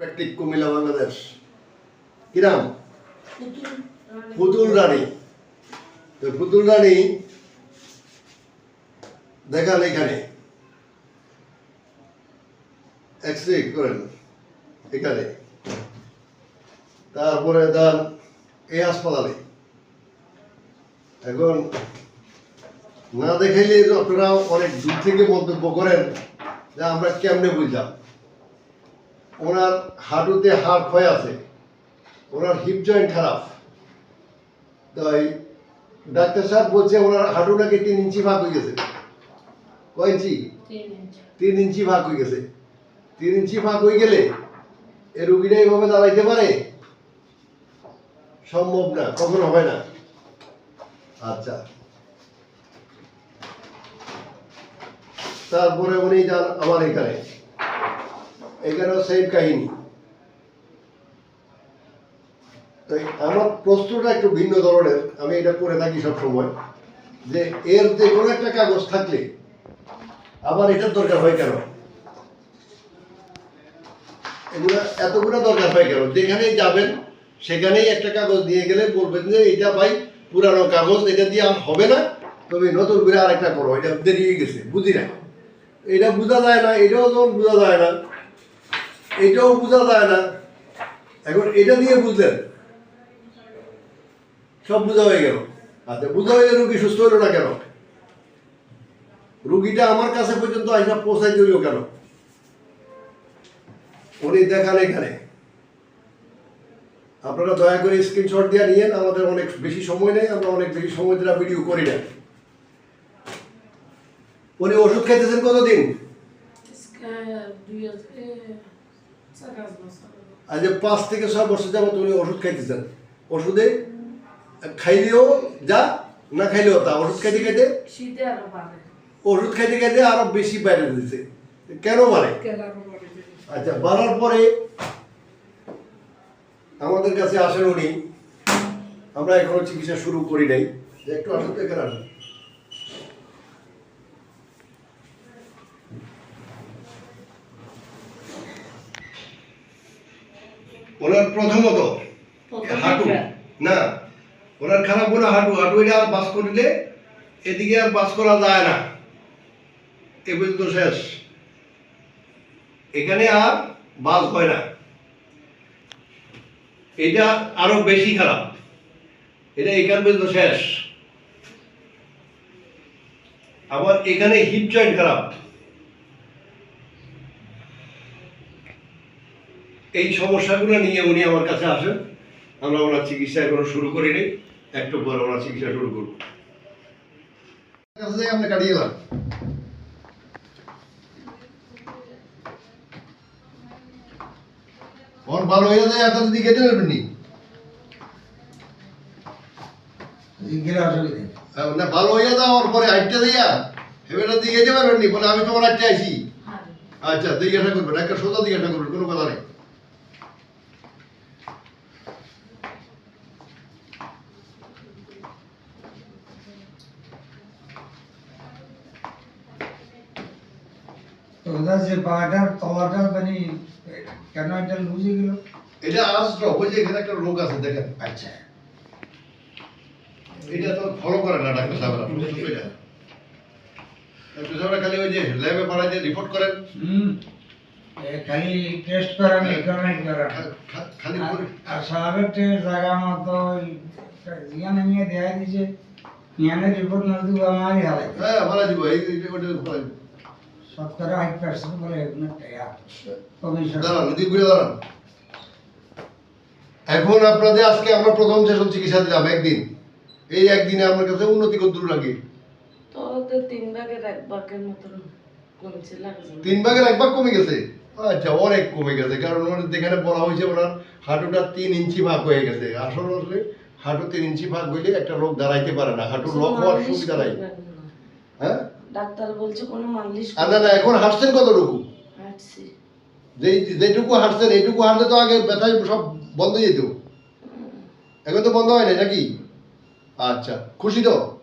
প্র্যাকটিক কুমিল্লা, বাংলাদেশ। কিরাম পুতুল রানী। তো পুতুল রানী দেখান এখানে। এক্স করেন এখানে। তারপরে দেন এই হাসপাতালে। এখন না দেখাইলে আপনারা অনেক দূর থেকে মন্তব্য করেন যে আমরা কেমনে বুঝলাম। ওনার হাঁটুতে হাড় ক্ষয় আছে। ওনার হিপ জয়েন্ট খারাপ। তাই ডাক্তার সাহেব বলছে ওনার হাঁটু নাকি তিন ইঞ্চি ভাগ হয়ে গেছে। কয় ইঞ্চি? তিন ইঞ্চি। ভাগ হয়ে গেছে। তিন ইঞ্চি ভাগ হয়ে গেলে এ রুগীরা এইভাবে দাঁড়াইতে পারে? সম্ভব না কখনো হবে না। আচ্ছা। তারপরে উনি যান আমার এখানে। এখানেও সেম কাহিনী। তো আমার প্রশ্নটা একটু ভিন্ন ধরনের, আমি এটা করে থাকি সব সময় যে এর যে কোনো একটা কাগজ থাকলে আবার এটার দরকার হয় কেন? এগুলো এতগুলো দরকার হয় কেন? যেখানেই যাবেন, সেখানেই একটা কাগজ দিয়ে গেলে বলবেন যে এটা ভাই পুরানো কাগজ, এটা দিয়ে আর হবে না। তবে নতুন করে আরেকটা করো। এটা দেরি হয়ে গেছে, বুঝি না। এটা বোঝা যায় না, এটাও যখন বোঝা যায় না। এটাও বোঝা যায় না। এখন এটা দিয়ে বুঝলেন। সব বোঝা হয়ে গেল। আচ্ছা বোঝা হয়ে রুগী সুস্থ হলো না কেন? রুগীটা আমার কাছে পর্যন্ত আইসা পৌঁছাই দিল কেন? উনি দেখান এখানে। আপনারা দয়া করে স্ক্রিনশট দিয়ে নিয়েন। আমাদের অনেক বেশি সময় নেই। আমরা অনেক বেশি সময় ধরে ভিডিও করি না। উনি ওষুধ খাইতেছেন কতদিন? আজ পাঁচ থেকে ছয় বছর যাবত উনি ওষুধ খাইতেছেন। ওষুধে খাইলেও যা না খাইলেও তা। ওষুধ খাইতে খাইতে আরও ওষুধ খাইতে খাইতে আরও বেশি বাইরে দিচ্ছে কেন বাড়ে? আচ্ছা বাড়ার পরে আমাদের কাছে আসেন উনি। আমরা এখনও চিকিৎসা শুরু করি নাই। যে একটু আসুন এখানে আসুন। ওনার প্রথমত হাঁটু। না ওনার খারাপ হলো হাঁটু। হাঁটু এটা আর বাস করিলে এদিকে আর বাস করা যায় না। এ পর্যন্ত শেষ। এখানে আর বাস হয় না। এটা আরও বেশি খারাপ। এটা এখান পর্যন্ত শেষ। আবার এখানে হিপ জয়েন্ট খারাপ। এই সমস্যাগুলো নিয়ে উনি আমার কাছে আসেন। আমরা ওনার চিকিৎসা এখনও শুরু করিনি। একটু পরে ওনার চিকিৎসা শুরু করব। আমরা কাটিয়ে ওর ভালো হয়ে যায় এত যদি কেটে নেবেন না? ভালো হয়ে যাও ওর পরে দিয়া দিকে যেতে পারবেন নি? বলে আমি তোমার আইটটা আইছি। আচ্ছা জিজ্ঞাসা করবেন একটা সোজা জিজ্ঞাসা করবেন কোনো কথা নেই। ওটা যে পাটার তলাটা মানে কেন এটা লুজে গেল? এটা আসলো ওই যে এখানে একটা রোগ আছে দেখেন। আচ্ছা। এটা তো ফলো করে না ডাক্তার সাহেবরা ডাক্তার সাহেবরা খালি ওই যে ল্যাবে পাঠাই দিয়ে রিপোর্ট করেন। হুম। খালি টেস্ট করেন করেন। খা- খালি আর স্বাভাবিক জায়গা মতো ইয়ানে নিয়ে দেয়া দিছে ইয়ানে রিপোর্ট না দিব আমারই হালে হ্যাঁ ভালো দিব এই ওটা ভালো শতকরা আট পার্সেন্ট বলে দাঁড়ান ঘুরে দাঁড়ান। এখন আপনাদের আজকে আমরা প্রথম সেশন চিকিৎসা দিলাম একদিন। এই একদিনে আপনার কাছে উন্নতি কত দূর লাগে? তো তিন ভাগের এক ভাগের মতন তিন ভাগের এক ভাগ কমে গেছে? আচ্ছা অনেক কমে গেছে কারণ ওনার যেখানে বলা হয়েছে ওনার হাঁটুটা তিন ইঞ্চি ভাগ হয়ে গেছে। আসলে আসলে হাঁটু তিন ইঞ্চি ভাগ হইলে একটা রোগ দাঁড়াইতে পারে না হাঁটুর রোগ হওয়ার সুবিধা নাই। হ্যাঁ? ডাক্তার বলছে কোনো আর না না এখন হাঁটছেন কতটুকু? হাঁটছি। যেই যেটুকু হাঁটছেন এইটুকু হাঁটলে তো আগে ব্যথায় সব বন্ধ হয়ে যেত। এখন তো বন্ধ হয় না নাকি? আচ্ছা খুশি তো?